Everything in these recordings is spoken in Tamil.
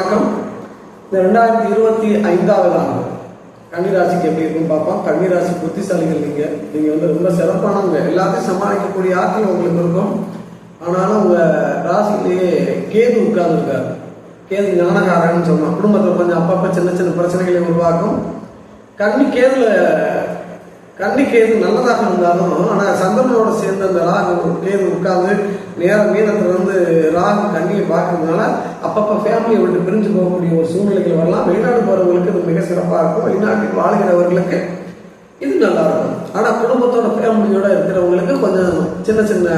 வணக்கம். இந்த ரெண்டாயிரத்தி இருபத்தி ஐந்தாவது ஆண்டு கன்னிராசிக்கு எப்படி இருக்குன்னு பார்ப்போம். கன்னிராசி புத்திசாலிகள் நீங்க. நீங்க வந்து ரொம்ப சிறப்பானவங்க. எல்லாத்தையும் சமாளிக்கக்கூடிய ஆற்றல் உங்களுக்கு இருக்கும். ஆனாலும் உங்க ராசிலேயே கேது உட்கார்ந்துருக்காரு கேது ஞானகாரன்னு சொன்னோம் குடும்பத்தில் கொஞ்சம் அப்பப்போ சின்ன சின்ன பிரச்சனைகளை உருவாக்கும். கன்னி கேதுல கன்னி கேது நல்லதாக இருந்தாலும் ஆனால் சந்திரனோட சேர்ந்த அந்த ராகு கேது உட்கார்ந்து நேரம் மீனத்தில் வந்து ராகு கண்ணியை பார்க்கறதுனால அப்பப்போ ஃபேமிலியை விட்டு பிரிஞ்சு போகக்கூடிய ஒரு சூழ்நிலைகள் வரலாம். வெளிநாடு போகிறவங்களுக்கு இது மிக சிறப்பாக இருக்கும். வெளிநாட்டில் வாழ்கிறவர்களுக்கு இது நல்லா இருக்கும். ஆனால் குடும்பத்தோட ஃபேமிலியோட இருக்கிறவங்களுக்கு கொஞ்சம் சின்ன சின்ன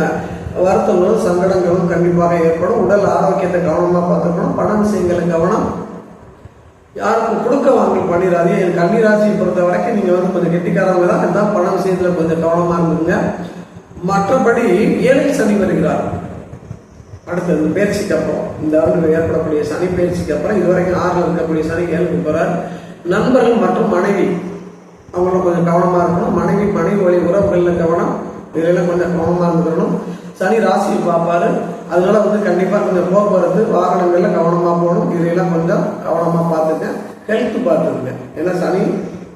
வருத்தங்களும் சங்கடங்களும் கண்டிப்பாக ஏற்படும். உடல் ஆரோக்கியத்தை கவனமாக பார்த்துக்கணும். பண விஷயங்களை கவனம் யாருக்கும் கொடுக்க வாங்கி பண்ணிடாதீங்க. என் கன்னிராசியை பொறுத்த வரைக்கும் நீங்கள் வந்து கொஞ்சம் கெட்டிக்காரவங்க தான். இருந்தால் பண விஷயத்தில் கொஞ்சம் கவனமாக இருந்துங்க. மற்றபடி ஏழில் சனி வருகிறார். அடுத்தது பயிற்சிக்கு அப்புறம். இந்த ஆண்டு ஏற்படக்கூடிய சனி பயிற்சிக்கு அப்புறம் இதுவரைக்கும் ஆறில் இருக்கக்கூடிய சனி ஏழுக்கு போகிறார் நண்பர்கள் மற்றும் மனைவி அவங்கள கொஞ்சம் கவனமாக இருக்கணும். மனைவி மனைவி வழி உறவுகளில் கவனம் இதெல்லாம் கொஞ்சம் கவனமாக இருந்துக்கணும். சனி ராசியை பார்ப்பாரு. அதனால வந்து கண்டிப்பாக கொஞ்சம் போக்குவரத்து வாகனங்கள்ல கவனமாக போகணும். இதையெல்லாம் கொஞ்சம் கவனமாக பார்த்துங்க ஹெல்த் பார்த்துருங்க ஏன்னா சனி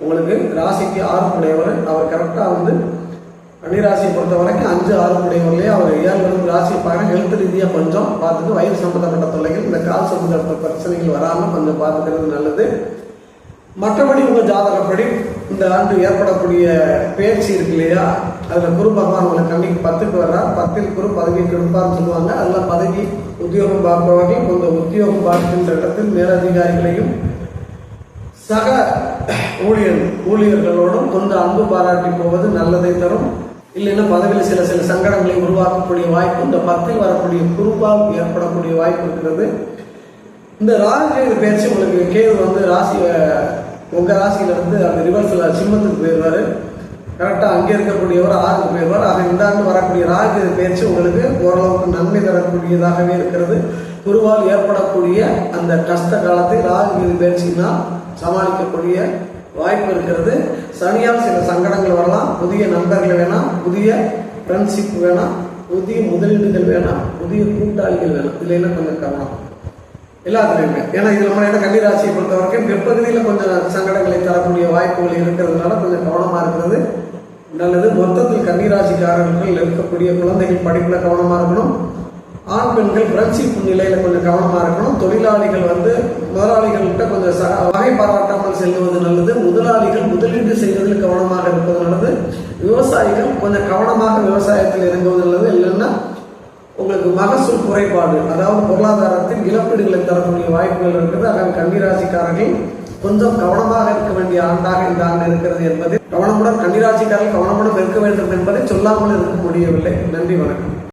உங்களுக்கு ராசிக்கு ஆறு உடையவர் அவர் கரெக்டாக வந்து கன்னிராசியை பொறுத்த வரைக்கும் அஞ்சு ஆறு உடையவர்களே அவர் ஏழு ராசியை பார்க்க ஹெல்த் ரீதியாக கொஞ்சம் பார்த்துட்டு வயிறு சம்மந்தப்பட்ட தொல்லைகள் இந்த கால் சம்பந்தப்பட்ட பிரச்சனைகள் வராமல் கொஞ்சம் பார்த்துக்கிறது நல்லது. மற்றபடி உங்கள் ஜாதகப்படி இந்த ஆண்டு ஏற்படக்கூடிய பேச்சு இருக்கு இல்லையா? அதில் குரு பகவான் உங்களை கண்ணிக்கு பத்துக்கு வர்றார். பத்தில் குரு பதவி கொடுப்பார்னு சொல்லுவாங்க. அதெல்லாம் பதவி உத்தியோகம் பார்ப்பவர்கள் கொஞ்சம் உத்தியோகம் பார்க்கின்ற இடத்தில் மேலதிகாரிகளையும் சக ஊழியர் ஊழியர்களோடும் கொஞ்சம் அன்பு பாராட்டி போவது நல்லதை தரும். இல்லைன்னா பதவியில் சில சில சங்கடங்களை உருவாக்கக்கூடிய வாய்ப்பு இந்த பத்தில் வரக்கூடிய குருவால் ஏற்படக்கூடிய வாய்ப்பு இருக்கிறது. இந்த ராகு பேச்சு உங்களுக்கு கேது வந்து ராசி உங்க ராசியிலிருந்து அந்த ரிவர்ஸில் சிம்மத்துக்கு போயிடுவாரு. கரெக்டாக அங்கே இருக்கக்கூடியவர் ஆறுக்கு போயிடுவார். ஆக இந்த ஆண்டு வரக்கூடிய ராகு பயிற்சி பேச்சு உங்களுக்கு ஓரளவுக்கு நன்மை தரக்கூடியதாகவே இருக்கிறது. குருவால் ஏற்படக்கூடிய அந்த கஷ்ட காலத்தை ராகு கேது சமாளிக்கக்கூடிய வாய்ப்பு இருக்கிறது. சனியால் சில சங்கடங்கள் வரலாம். புதிய நண்பர்கள் வேணாம். புதிய ஃப்ரெண்ட்ஷிப் வேணாம். புதிய முதலீடுகள் வேணாம். புதிய கூட்டாளிகள் வேணாம். இதுல என்ன கொஞ்சம் கவனம்? எல்லாத்துலையுமே ஏன்னா இது நம்ம என்ன கன்னிராசியை பொறுத்த வரைக்கும் பிற்பகுதியில் கொஞ்சம் சங்கடங்களை தரக்கூடிய வாய்ப்புகள் இருக்கிறதுனால கொஞ்சம் கவனமா இருக்கிறது நல்லது. மொத்தத்தில் கன்னிராசிக்காரர்கள் இருக்கக்கூடிய குழந்தைகள் படிப்புல கவனமா இருக்கணும். ஆண் பெண்கள் ஃப்ரெண்ட்ஷிப் நிலையில கொஞ்சம் கவனமா இருக்கணும். தொழிலாளிகள் வந்து முதலாளிகள்கிட்ட கொஞ்சம் ச வகை பாராட்ட செல்வது நல்லது முதலாளிகள் முதலீடு செய்வதில் கவனமாக இருப்பது நல்லது விவசாயிகள் கொஞ்சம் கவனமாக விவசாயத்தில் இறங்குவது நல்லது இல்லைன்னா உங்களுக்கு மகசூல் குறைபாடு அதாவது பொருளாதாரத்தில் இழப்பீடுகளை தரக்கூடிய வாய்ப்புகள் இருக்கிறது ஆக கன்னிராசிக்காரர்கள் கொஞ்சம் கவனமாக இருக்க வேண்டிய ஆண்டாக இந்த ஆண்டு இருக்கிறது என்பது கவனமுடன் கன்னிராசிக்காரர்கள் கவனமுடன் இருக்க வேண்டும் என்பதை சொல்லாமல் இருக்க முடியவில்லை நன்றி வணக்கம்.